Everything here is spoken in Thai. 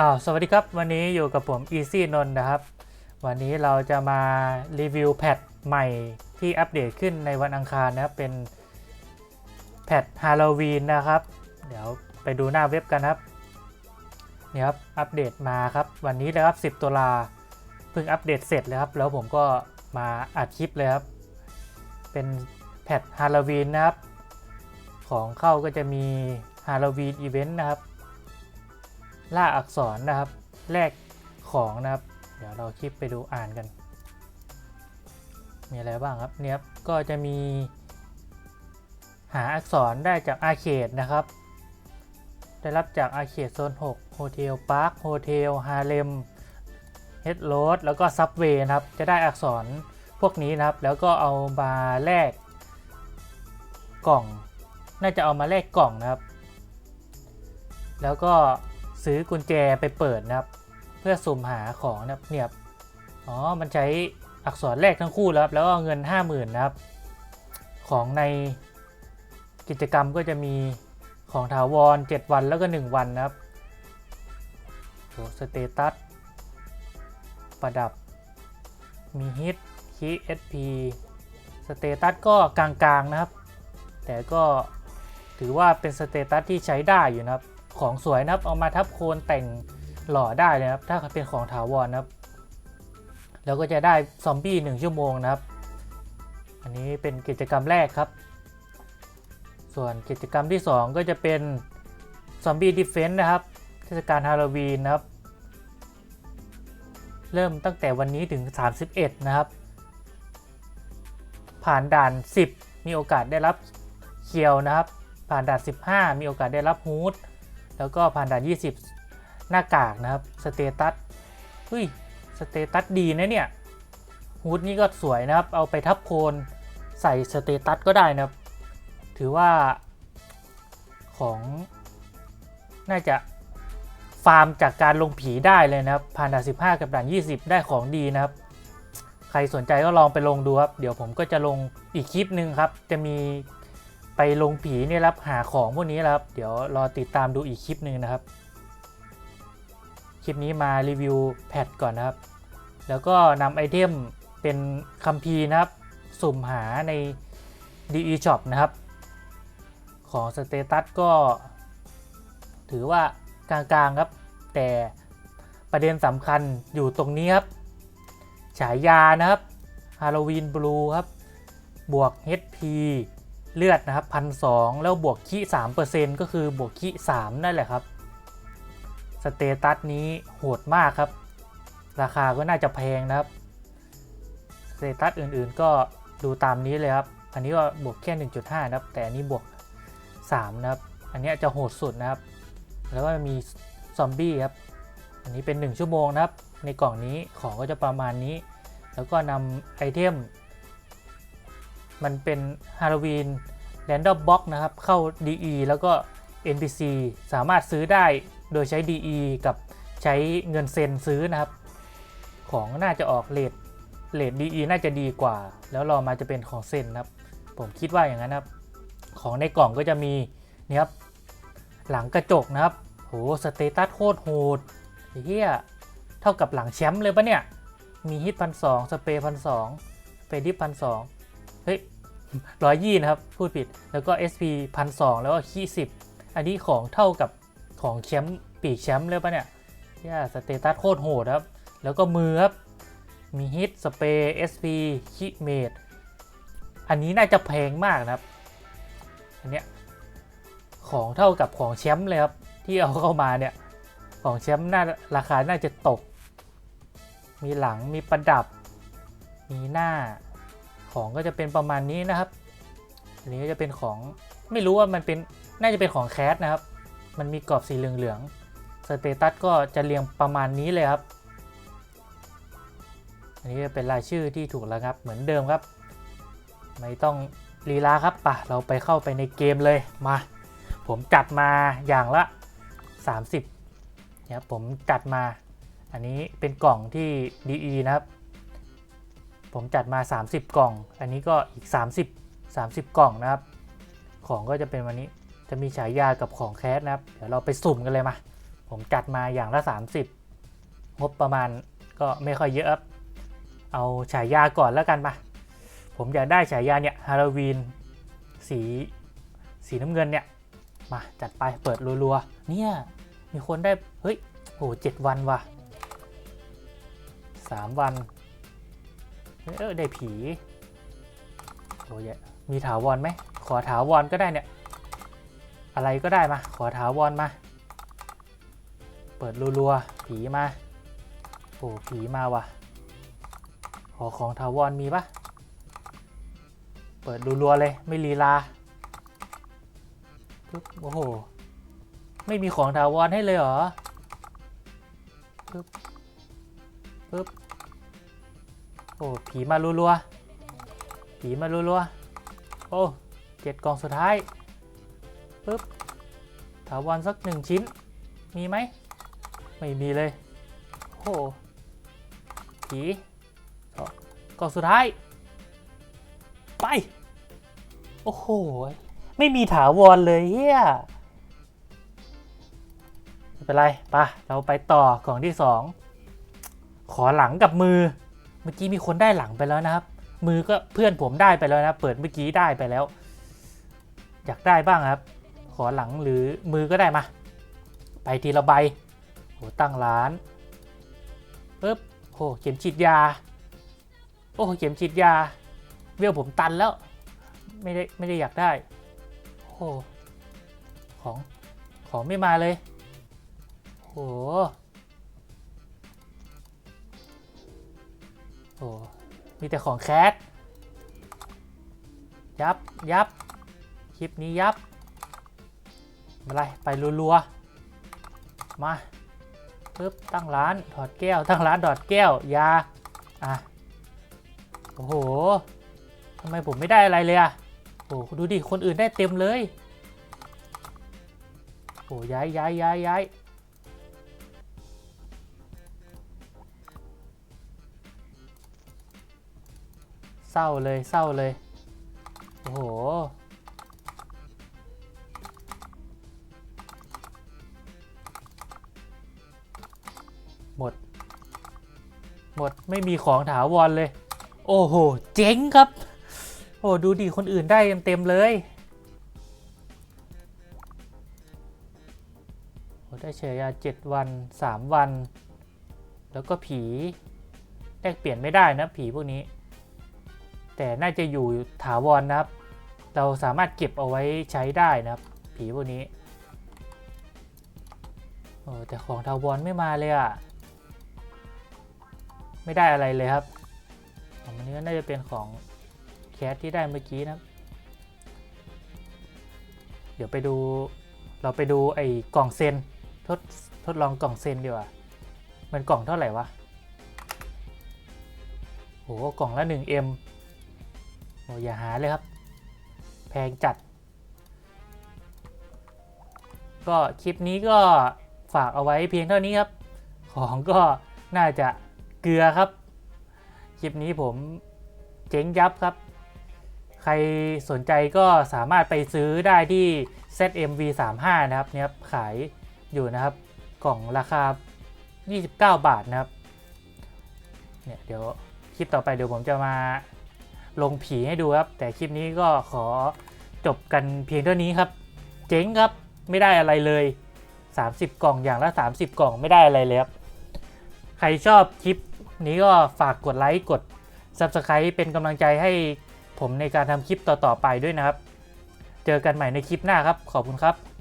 อ้าวสวัสดีครับ วันนี้อยู่กับผม Easy นนท์นะครับ วันนี้เราจะมารีวิวแพทใหม่ที่อัปเดตขึ้นในวันอังคารนะครับ เป็นแพทฮาโลวีนนะครับ เดี๋ยวไปดูหน้าเว็บกันครับเนี่ยครับ อัปเดตมาครับ วันนี้เลยครับ 10ตุลาเพิ่งอัปเดตเสร็จเลยครับ แล้วผมก็มาอัดคลิปเลยครับ เป็นแพทฮาโลวีนนะครับ ของเข้าก็จะมีฮาโลวีนอีเวนต์นะครับ ล่าอักษรนะครับ แลกของนะครับ เดี๋ยวเราคลิปไปดูอ่านกัน มีอะไรบ้างครับเนี่ยก็จะมี หาอักษรได้จากอาเขตนะครับ ได้รับจากอาเขตโซน6โฮเทลพาร์คโฮเทลฮาเลมเฮดโรดแล้วก็ซับเวย์นะครับ จะได้อักษรพวกนี้นะครับ แล้วก็เอามาแลกกล่อง น่าจะเอามาแลกกล่องนะครับ แล้วก็ ซื้อกุญแจไปเปิดนะครับ เพื่อสุ่มหาของนะครับเนี่ยอ๋อมันใช้อักษรแรกทั้งคู่แล้วครับแล้วก็เงิน 50,000นะครับ ของในกิจกรรมก็จะมีของถาวร 7 วันแล้วก็ 1 วันนะครับโหสเตตัส ประดับ มีฮิตคีเอสพีสเตตัสก็กลางๆนะครับ แต่ก็ถือว่าเป็นสเตตัสที่ใช้ได้อยู่นะครับ ของสวยนะครับ เอามาทับโคนแต่งหล่อได้เลยนะครับ ถ้าเป็นของถาวรนะครับ แล้วก็จะได้ซอมบี้หนึ่งชั่วโมงนะครับ อันนี้เป็นกิจกรรมแรกครับ ส่วนกิจกรรมที่ 2 ก็จะเป็นซอมบี้ดิฟเฟนต์นะครับ เทศกาลฮาโลวีนนะครับ เริ่มตั้งแต่วันนี้ถึง 31 นะครับ ผ่านด่าน 10 มีโอกาสได้รับเคียวนะครับ ผ่านด่าน 15 มีโอกาสได้รับฮูด แล้วก็ผ่านด่าน 20 หน้ากากนะครับ สเตตัสเฮ้ย สเตตัสดีนะเนี่ยฮูดนี่ก็สวยนะครับ เอาไปทับโคนใส่สเตตัสก็ได้นะครับ ถือว่าของน่าจะฟาร์มจากการลงผีได้เลยนะครับ ผ่านด่าน15 กับด่าน 20 ได้ของดีนะครับ ใครสนใจก็ลองไปลงดูครับ เดี๋ยวผมก็จะลงอีกคลิปหนึ่งครับ จะมี ไปลงผีเนี่ยรับหาของพวกนี้แล้วครับ เดี๋ยวรอติดตามดูอีกคลิปหนึ่งนะครับ คลิปนี้มารีวิวแพทก่อนนะครับ แล้วก็นำไอเทมเป็นคัมภีร์นะครับ สุ่มหาใน DE Shop นะครับ ของสเตตัสก็ ถือว่ากลางๆครับ แต่ประเด็นสำคัญอยู่ตรงนี้ครับ ฉายานะครับฮาโลวีนบลูครับ บวก HP เลือดนะครับพันสแล้วบวกขี้3%ก็คือบวกขี้3นั่นแหละครับสเตตัสนี้โหดมากครับ ราคาก็น่าจะแพงนะครับสเตตัสอื่นๆก็ดูตามนี้เลยครับ อันนี้ก็บวกแค่ 1.5 นะครับ แต่อันนี้บวก 3 นะครับ อันนี้จะโหดสุดนะครับ แล้วก็มีซอมบี้ครับ อันนี้เป็น 1 ชั่วโมงนะครับ ในกล่องนี้ของก็จะประมาณนี้ แล้วก็นำไอเทม มันเป็นฮาโลวีนแรนดอมบ็อกนะครับ เข้า DE แล้วก็ NPC สามารถซื้อได้โดยใช้ DE กับใช้เงินเซ็นซื้อนะครับ ของน่าจะออกเลทเลท DE น่าจะดีกว่า แล้วรอมาจะเป็นของเซ็นครับ ผมคิดว่าอย่างนั้นครับ ของในกล่องก็จะมีนี่ครับหลังกระจกนะครับโหสเตตัสโคตรโหดเหี้ยเท่ากับหลังแชมป์เลยปะเนี่ย มีฮิตพันสองสเปรย์พันสองเปรย์ดิพันสอง เฮ้ยร้อยยี่นะครับ พูดผิด แล้วก็ SP พันสองแล้วก็ขี้สิบอันนี้ของเท่ากับของแชมป์ปีกแชมป์เลยปะเนี่ยเนี่ยสเตตัสโคตรโหดครับ แล้วก็มือครับ มีฮิตสเปรย์ SP คิเมดอันนี้น่าจะแพงมากนะครับ อันเนี้ยของเท่ากับของแชมป์เลยครับ ที่เอาเข้ามาเนี่ย ของแชมป์น่าราคาน่าจะตก มีหลังมีประดับ มีหน้า ของก็จะเป็นประมาณนี้นะครับ อันนี้ก็จะเป็นของไม่รู้ว่ามันเป็นน่าจะเป็นของแคสนะครับ มันมีกรอบสีเหลืองๆสเตตัสก็จะเรียงประมาณนี้เลยครับ อันนี้จะเป็นรายชื่อที่ถูกแล้วครับเหมือนเดิมครับ ไม่ต้องลีลาครับป่ะเราไปเข้าไปในเกมเลยมา ผมจัดมาอย่างละ 30นะครับผมจัดมา อันนี้เป็นกล่องที่ DE นะครับ ผมจัดมา 30 กล่อง อันนี้ก็อีก 30 30 กล่องนะครับ ของก็จะเป็นวันนี้จะมีฉายากับของแคสนะครับ เดี๋ยวเราไปสุ่มกันเลยมา ผมจัดมาอย่างละ 30 งบประมาณก็ไม่ค่อยเยอะครับ เอาฉายาก่อนแล้วกันมา ผมอยากได้ฉายาเนี่ยฮาโลวีนสีสีน้ำเงินเนี่ย มาจัดไปเปิดรัวๆ เนี่ย มีคนได้ เฮ้ย โอ้เจ็ดวันว่ะสามวัน เออได้ผีโอ้ยมีถาวรไหมขอถาวรก็ได้เนี่ย อะไรก็ได้มา ขอถาวรมา เปิดรัวๆผีมา โอ้ผีมาว่ะ ขอของถาวรมีปะเปิดรัวๆเลยไม่ลีลาปึ๊บโอ้โห ไม่มีของถาวรให้เลยเหรอปึ๊บปึ๊บ โอ้ผีมารัวๆผีมารัวๆโอ้เจ็ดกล่องสุดท้ายปึ๊บถาวรสักหนึ่งชิ้น มีไหมไม่มีเลยโอ้ผีกล่องสุดท้าย ไป โอ้โห ไม่มีถาวรเลยเฮียไม่เป็นไรปะเราไปต่อกล่องที่สองขอหลังกับมือ เมื่อกี้มีคนได้หลังไปแล้วนะครับ มือก็เพื่อนผมได้ไปแล้วนะ เปิดเมื่อกี้ได้ไปแล้ว อยากได้บ้างครับ ขอหลังหรือมือก็ได้มา ไปทีละใบโหตั้งร้านปึ๊บโหเข็มฉีดยา โอ้เข็มฉีดยา เวลผมตันแล้ว ไม่ได้ไม่ได้อยากได้โอ้ของของไม่มาเลยโห อ้มีแต่ของแคสยับยับคลิปนี้ยับมาไรไปรัวๆมาปึ๊บตั้งร้านถอดแก้ว ตั้งร้านถอดแก้วยาอะโอ้โหทำไมผมไม่ได้อะไรเลยอะโอ้ดูดิคนอื่นได้เต็มเลยโอ้ย้ายย้ายย้ายย้าย เศร้าเลยเศร้าเลย โอ้โห หมด หมดไม่มีของถาวรเลย โอ้โห เจ๊งครับ โอ้ดูดิคนอื่นได้เต็มเลยโอ้ได้เฉยาเจ็ดวันสามวัน แล้วก็ผีแลกเปลี่ยนไม่ได้นะผีพวกนี้ แต่น่าจะอยู่ถาวรนะครับ เราสามารถเก็บเอาไว้ใช้ได้นะครับ ผีพวกนี้โอ้แต่ของถาวรไม่มาเลยอะไม่ได้อะไรเลยครับอันนี้ก็น่าจะเป็นของแคสที่ได้เมื่อกี้นะครับเดี๋ยวไปดูเราไปดูไอ้กล่องเซนทดทดลองกล่องเซนดีกว่า มันกล่องเท่าไหร่วะโหกล่องละ 1M อ้อย่าหาเลยครับ แพงจัด ก็คลิปนี้ก็ฝากเอาไว้เพียงเท่านี้ครับ ของก็น่าจะเกลือครับ คลิปนี้ผมเจ๊งยับครับ ใครสนใจก็สามารถไปซื้อได้ที่ ZMV35 นะครับเนี่ยขายอยู่นะครับกล่องราคา 29 บาทนะครับ เนี่ยเดี๋ยวคลิปต่อไปเดี๋ยวผมจะมา ลงผีให้ดูครับ แต่คลิปนี้ก็ขอจบกันเพียงเท่านี้ครับ เจ๊งครับไม่ได้อะไรเลย 30 กล่องอย่างละ 30 กล่องไม่ได้อะไรเลยครับ ใครชอบคลิปนี้ก็ฝากกดไลค์กด Subscribe เป็นกำลังใจให้ผมในการทำคลิปต่อๆไปด้วยนะครับ เจอกันใหม่ในคลิปหน้าครับ ขอบคุณครับ